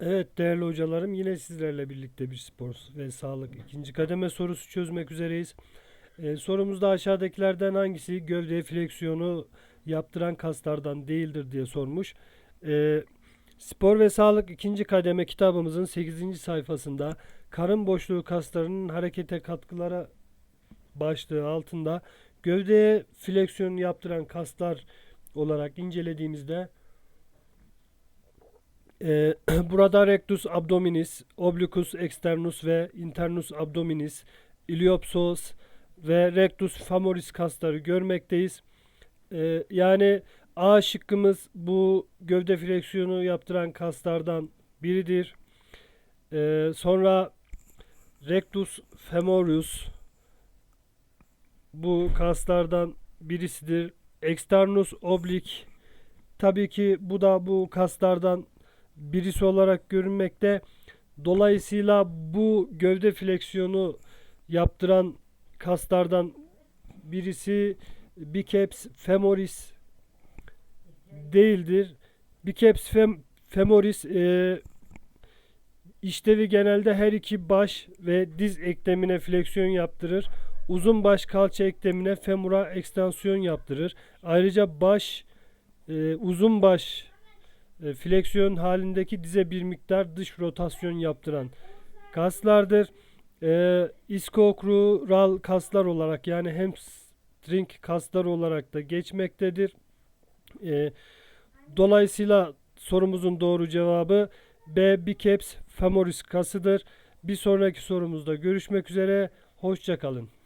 Evet değerli hocalarım yine sizlerle birlikte bir spor ve sağlık ikinci kademe sorusu çözmek üzereyiz. Ee, sorumuzda aşağıdakilerden hangisi gövde fleksiyonu yaptıran kaslardan değildir diye sormuş. Ee, spor ve sağlık ikinci kademe kitabımızın 8. sayfasında karın boşluğu kaslarının harekete katkılara başlığı altında gövdeye fleksiyon yaptıran kaslar olarak incelediğimizde ee, burada rectus abdominis, obliquus externus ve internus abdominis, iliopsoas ve rectus femoris kasları görmekteyiz. Ee, yani A şıkkımız bu gövde fleksiyonu yaptıran kaslardan biridir. Ee, sonra rectus femoris bu kaslardan birisidir. Externus oblique tabii ki bu da bu kaslardan birisi olarak görünmekte. Dolayısıyla bu gövde fleksiyonu yaptıran kaslardan birisi biceps femoris değildir. Biceps fem, femoris e, işlevi genelde her iki baş ve diz eklemine fleksiyon yaptırır. Uzun baş kalça eklemine femura ekstansiyon yaptırır. Ayrıca baş e, uzun baş fleksiyon halindeki dize bir miktar dış rotasyon yaptıran kaslardır. E, iskokrural kaslar olarak yani hamstring kaslar olarak da geçmektedir. E, dolayısıyla sorumuzun doğru cevabı B biceps femoris kasıdır. Bir sonraki sorumuzda görüşmek üzere. Hoşçakalın.